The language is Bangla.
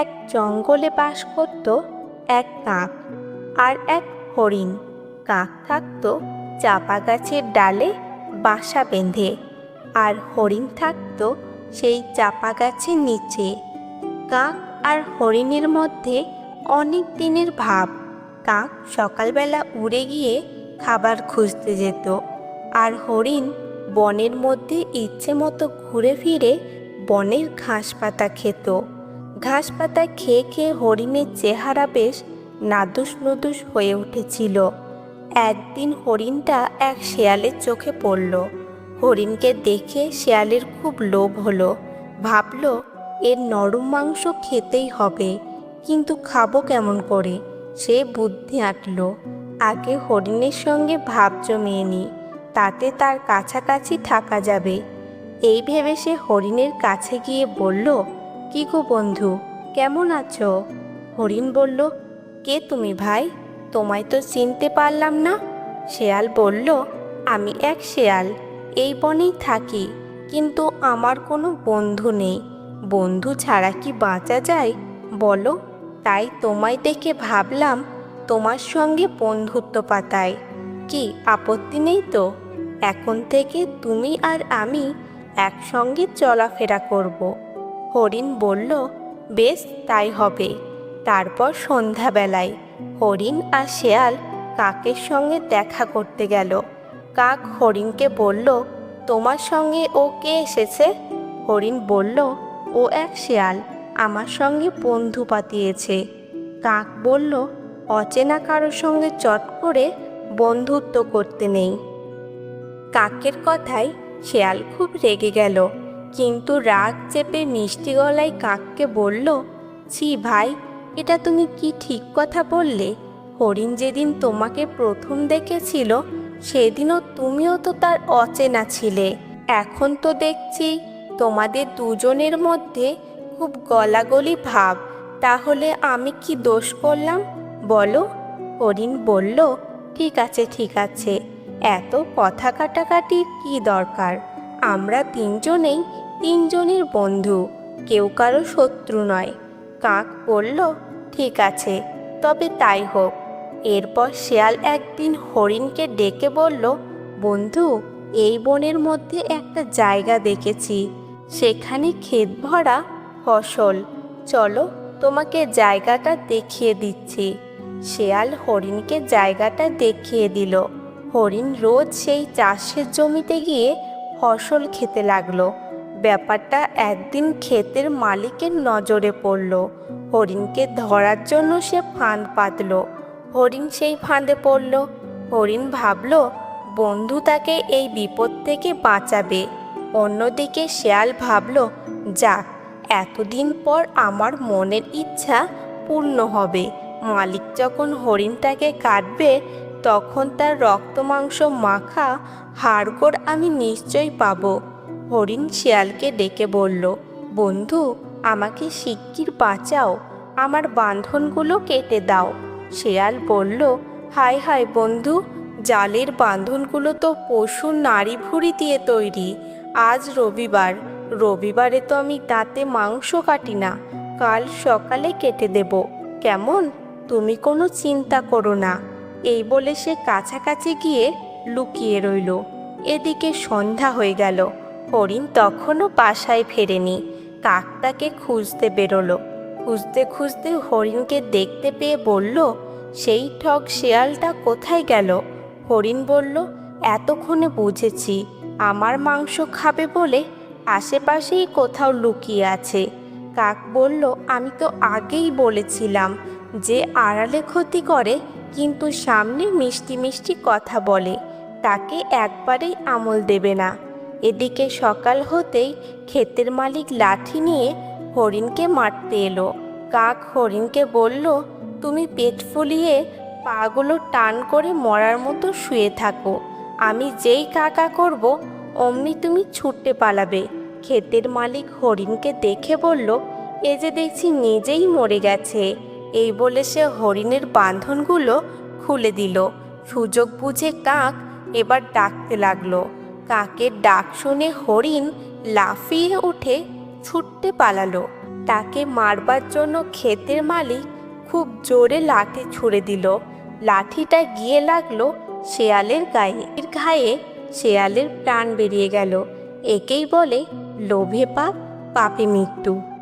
এক জঙ্গলে বাস করত এক কাক আর এক হরিণ। কাক থাকতো চাপা গাছের ডালে বাসা বেঁধে আর হরিণ থাকতো সেই চাপা গাছের নিচে। কাক আর হরিণের মধ্যে অনেক দিনের ভাব। কাক সকালবেলা উড়ে গিয়ে খাবার খুঁজতে যেত আর হরিণ বনের মধ্যে ইচ্ছে মতো ঘুরে ফিরে বনের ঘাস পাতা খেত। ঘাস পাতা খেয়ে খেয়ে হরিণের চেহারা বেশ নাদুস নুদুস হয়ে উঠেছিল। একদিন হরিণটা এক শেয়ালের চোখে পড়ল। হরিণকে দেখে শেয়ালের খুব লোভ হলো। ভাবলো, এর নরম মাংস খেতেই হবে, কিন্তু খাব কেমন করে? সে বুদ্ধি আঁটল আগে হরিণের সঙ্গে ভাব জমিয়ে নি, তাতে তার কাছাকাছি থাকা যাবে। এই ভেবে সে হরিণের কাছে গিয়ে বলল কি গো বন্ধু? কেমন আছো? হরিণ বলল, কে তুমি ভাই? তোমায় তো চিনতে পারলাম না। শেয়াল বলল, আমি এক শেয়াল, এই বনেই থাকি, কিন্তু আমার কোনো বন্ধু নেই। বন্ধু ছাড়া কি বাঁচা যায়? বলো। তাই তোমায় দেখে ভাবলাম, তোমার সঙ্গে বন্ধুত্ব পাতায় কি, আপত্তি নেই তো? এখন থেকে তুমি আর আমি একসঙ্গে চলাফেরা করব। হরিণ বলল, বেশ, তাই হবে। তারপর সন্ধ্যাবেলায় হরিণ আর শেয়াল কাকের সঙ্গে দেখা করতে গেল। কাক হরিণকে বলল, তোমার সঙ্গে ও কে এসেছে? হরিণ বলল, ও এক শেয়াল, আমার সঙ্গে বন্ধু পাতিয়েছে। কাক বলল, অচেনা কারোর সঙ্গে চট করে বন্ধুত্ব করতে নেই। কাকের কথায় শেয়াল খুব রেগে গেল। কিন্তু রাগ চেপে মিষ্টি গলায় কাককে বলল, ছি ভাই, এটা তুমি কি ঠিক কথা বললে? হরিণ যেদিন তোমাকে প্রথম দেখেছিল, সেদিনও তুমিও তো তার অচেনা ছিলে। এখন তো দেখছি তোমাদের দুজনের মধ্যে খুব গলাগলি ভাব। তাহলে আমি কি দোষ করলাম? বলো। হরিণ বলল, ঠিক আছে ঠিক আছে। এত কথা কাটাকাটির কি দরকার? আমরা তিনজনেই তিনজনের বন্ধু, কেউ কারও শত্রু নয়। কাক বলল, ঠিক আছে, তবে তাই হোক। এরপর শেয়াল একদিন হরিণকে ডেকে বলল, বন্ধু, এই বনের মধ্যে একটা জায়গা দেখেছি। সেখানে ক্ষেত ভরা ফসল। চলো, তোমাকে জায়গাটা দেখিয়ে দিচ্ছি। শেয়াল হরিণকে জায়গাটা দেখিয়ে দিল। হরিণ রোজ সেই চাষের জমিতে গিয়ে ফসল খেতে লাগল। ব্যাপারটা একদিন ক্ষেতের মালিকের নজরে পড়ল। হরিণকে ধরার জন্য সে ফাঁদ পাতল। হরিণ সেই ফাঁদে পড়ল। হরিণ ভাবল, বন্ধু তাকে এই বিপদ থেকে বাঁচাবে। অন্যদিকে শেয়াল ভাবল, যাক, এতদিন পর আমার মনের ইচ্ছা পূর্ণ হবে। মালিক যখন হরিণটাকে কাটবে, তখন তার রক্ত মাংস মাখা হাড়গোড় আমি নিশ্চয়ই পাবো। হরিণ শিয়ালকে ডেকে বলল, বন্ধু, আমাকে শিগগির বাঁচাও, আমার বাঁধনগুলো কেটে দাও। শেয়াল বলল, হায় হায় বন্ধু, জালের বাঁধনগুলো তো পশু নারী ভুঁড়ি দিয়ে তৈরি, আজ রবিবার, রবিবারে তো আমি তাতে মাংস কাটি না, কাল সকালে কেটে দেব, কেমন? তুমি কোনো চিন্তা করো না। এই বলে সে কাছাকাছি গিয়ে লুকিয়ে রইল। এদিকে সন্ধ্যা হয়ে গেল। হরিণ তখনও বাসায় ফেরেনি। কাক তাকে খুঁজতে বেরোলো। খুঁজতে খুঁজতে হরিণকে দেখতে পেয়ে বলল, সেই ঠক শেয়ালটা কোথায় গেল? হরিণ বলল, এতক্ষণে বুঝেছি। আমার মাংস খাবে বলে আশেপাশেই কোথাও লুকিয়ে আছে। কাক বলল, আমি তো আগেই বলেছিলাম যে আড়ালে ক্ষতি করে, কিন্তু সামনে মিষ্টি মিষ্টি কথা বলে। তাকে একবারেই আমল দেবে না। এদিকে সকাল হতেই ক্ষেতের মালিক লাঠি নিয়ে হরিণকে মারতে এলো। কাক হরিণকে বলল, তুমি পেট ফুলিয়ে পাগুলো টান করে মরার মতো শুয়ে থাকো। আমি যেই কাকা করব, অমনি তুমি ছুটতে পালাবে। ক্ষেতের মালিক হরিণকে দেখে বলল, এ যে দেখছি নিজেই মরে গেছে। এই বলে সে হরিণের বাঁধনগুলো খুলে দিল। সুযোগ বুঝে কাক এবার ডাকতে লাগল। কাকের ডাক শুনে হরিণ লাফিয়ে উঠে ছুটতে পালালো। তাকে মারবার জন্য ক্ষেতের মালিক খুব জোরে লাঠি ছুঁড়ে দিল। লাঠিটা গিয়ে লাগল শেয়ালের গায়ে। এর ঘায়ে শেয়ালের প্রাণ বেরিয়ে গেল। একেই বলে লোভে পাপ, পাপে মৃত্যু।